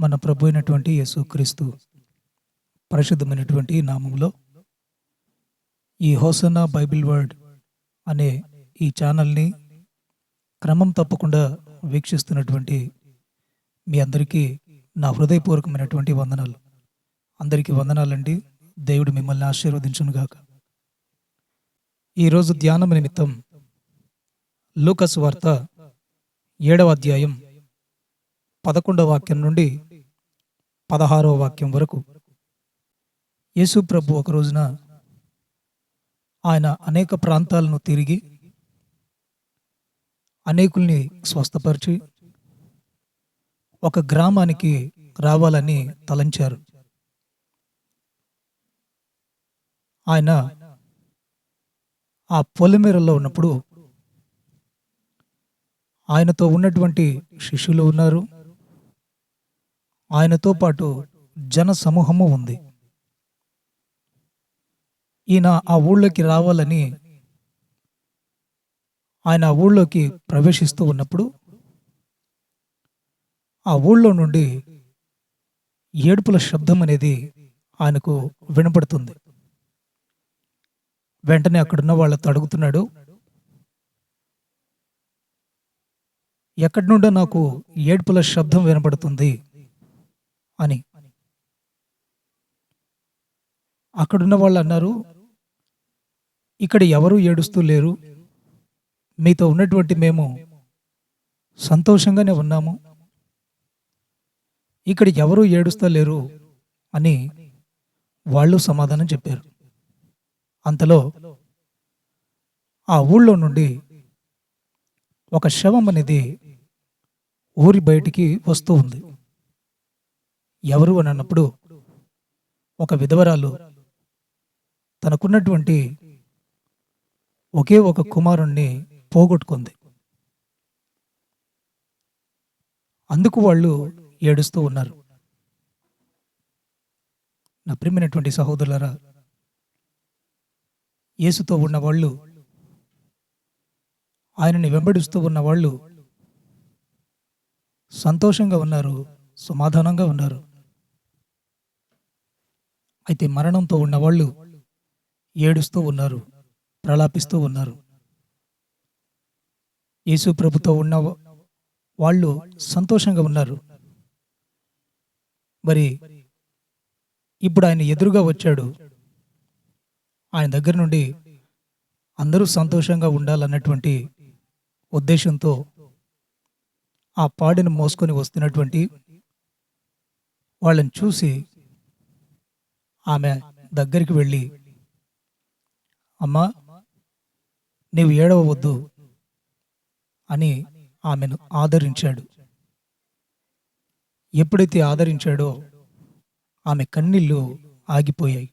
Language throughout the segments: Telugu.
మన ప్రభు అయినటువంటి యేసుక్రీస్తు పరిశుద్ధమైనటువంటి నామంలో ఈ హోసనా బైబిల్ వర్డ్ అనే ఈ ఛానల్ని క్రమం తప్పకుండా వీక్షిస్తున్నటువంటి మీ అందరికీ నా హృదయపూర్వకమైనటువంటి వందనాలు. అందరికీ వందనాలండి. దేవుడు మిమ్మల్ని ఆశీర్వదించునుగాక ఈరోజు ధ్యానం నిమిత్తం లూకస్ వార్త ఏడవ అధ్యాయం పదకొండవ వాక్యం నుండి పదహారవ వాక్యం వరకు యేసు ప్రభు ఒక రోజున ఆయన అనేక ప్రాంతాలను తిరిగి అనేకుల్ని స్వస్థపరిచి ఒక గ్రామానికి రావాలని తలంచారు. ఆయన ఆ పొలిమేరలో ఉన్నప్పుడు ఆయనతో ఉన్నటువంటి శిష్యులు ఉన్నారు. ఆయనతో పాటు జన సమూహము ఉంది. ఈయన ఆ ఊళ్ళోకి రావాలని ఆయన ఆ ఊళ్ళోకి ప్రవేశిస్తూ ఉన్నప్పుడు ఆ ఊళ్ళో నుండి ఏడుపుల శబ్దం అనేది ఆయనకు వినపడుతుంది. వెంటనే అక్కడున్న వాళ్ళతో అడుగుతున్నాడు ఎక్కడి నుండో నాకు ఏడుపుల శబ్దం వినపడుతుంది. అని. అక్కడున్న వాళ్ళు అన్నారు ఇక్కడ ఎవరు ఏడుస్తూ లేరు. మీతో ఉన్నటువంటి మేము సంతోషంగానే ఉన్నాము. ఇక్కడ ఎవరు ఏడుస్తా లేరు అని వాళ్ళు సమాధానం చెప్పారు. అంతలో ఆ ఊళ్ళో నుండి ఒక శవం అనేది ఊరి బయటికి వస్తూ ఉంది. ఎవరు అని అన్నప్పుడు ఒక విధవరాలు తనకున్నటువంటి ఒకే ఒక కుమారుణ్ణి పోగొట్టుకుంది. అందుకు వాళ్ళు ఏడుస్తూ ఉన్నారు. నా ప్రియమైనటువంటి సహోదరులరా యేసుతో ఉన్న వాళ్ళు ఆయనని వెంబడిస్తూ ఉన్న వాళ్ళు సంతోషంగా ఉన్నారు సమాధానంగా ఉన్నారు. అయితే మరణంతో ఉన్న వాళ్ళు ఏడుస్తూ ఉన్నారు ప్రలాపిస్తూ ఉన్నారు. యేసు ప్రభుతో ఉన్న వాళ్ళు సంతోషంగా ఉన్నారు. మరి ఇప్పుడు ఆయన ఎదురుగా వచ్చాడు. ఆయన దగ్గర నుండి అందరూ సంతోషంగా ఉండాలన్నటువంటి ఉద్దేశంతో ఆ పాడిని మోసుకొని వస్తున్నటువంటి వాళ్ళని చూసి ఆమె దగ్గరికి వెళ్ళి అమ్మా నీవు ఏడవద్దు అని ఆమెను ఆదరించాడు. ఎప్పుడైతే ఆదరించాడో ఆమె కన్నీళ్ళు ఆగిపోయాయి.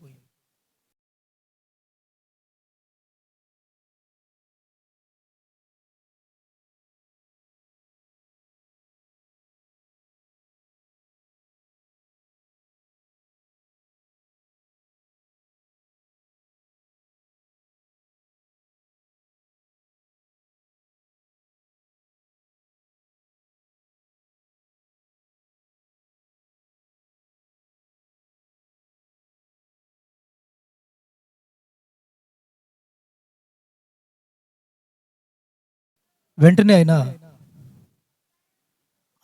వెంటనే ఆయన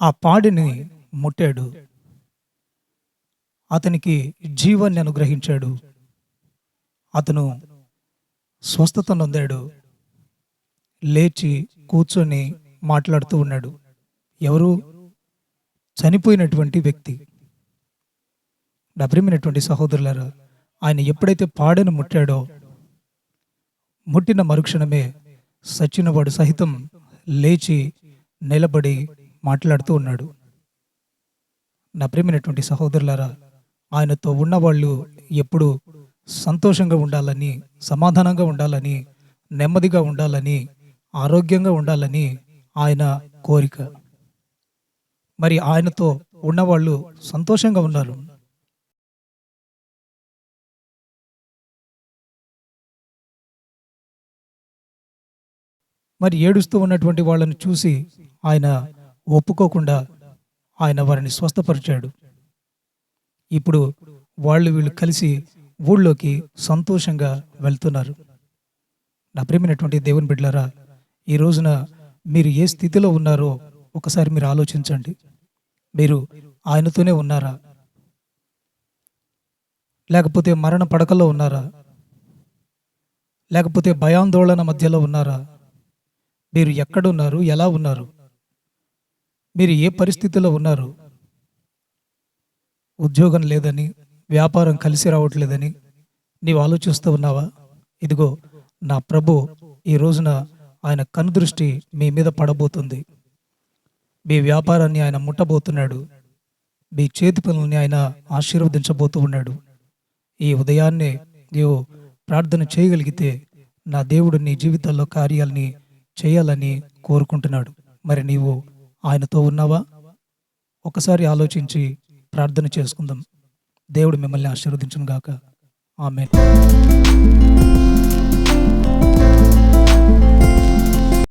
ఆ పాడిని ముట్టాడు. అతనికి జీవాన్ని అనుగ్రహించాడు. అతను స్వస్థత నొందాడు. లేచి కూర్చొని మాట్లాడుతూ ఉన్నాడు. ఎవరు? చనిపోయినటువంటి వ్యక్తి. డబ్రిమైనటువంటి సహోదరులారా ఆయన ఎప్పుడైతే పాడను ముట్టాడో ముట్టిన మరుక్షణమే సచ్చినవాడు సహితం లేచి నిలబడి మాట్లాడుతూ ఉన్నాడు. నా ప్రేమైనటువంటి సహోదరులారా ఆయనతో ఉన్నవాళ్ళు ఎప్పుడు సంతోషంగా ఉండాలని సమాధానంగా ఉండాలని నెమ్మదిగా ఉండాలని ఆరోగ్యంగా ఉండాలని ఆయన కోరిక. మరి ఆయనతో ఉన్నవాళ్ళు సంతోషంగా ఉన్నారు. మరి ఏడుస్తూ ఉన్నటువంటి వాళ్ళని చూసి ఆయన ఒప్పుకోకుండా ఆయన వారిని స్వస్థపరిచాడు. ఇప్పుడు వాళ్ళు వీళ్ళు కలిసి ఊళ్ళోకి సంతోషంగా వెళ్తున్నారు. నా ప్రేమైనటువంటి దేవుని బిడ్డలారా ఈ రోజున మీరు ఏ స్థితిలో ఉన్నారో ఒకసారి మీరు ఆలోచించండి. మీరు ఆయనతోనే ఉన్నారా? లేకపోతే మరణ పడకలో ఉన్నారా? లేకపోతే భయాందోళన మధ్యలో ఉన్నారా? మీరు ఎక్కడున్నారు ఎలా ఉన్నారు? మీరు ఏ పరిస్థితిలో ఉన్నారు? ఉద్యోగం లేదని వ్యాపారం కలిసి రావట్లేదని నీవు ఆలోచిస్తూ ఉన్నావా? ఇదిగో నా ప్రభు ఈ రోజున ఆయన కనుదృష్టి మీ మీద పడబోతుంది. మీ వ్యాపారాన్ని ఆయన ముట్టబోతున్నాడు. మీ చేతి పనులని ఆయన ఆశీర్వదించబోతూ ఉన్నాడు. ఈ ఉదయాన్నే నీవు ప్రార్థన చేయగలిగితే నా దేవుడు నీ జీవితాల్లో కార్యాలని చేయాలని కోరుకుంటున్నాడు. మరి నీవు ఆయనతో ఉన్నావా? ఒకసారి ఆలోచించి ప్రార్థన చేసుకుందాం. దేవుడు మిమ్మల్ని ఆశీర్వదించును గాక ఆమె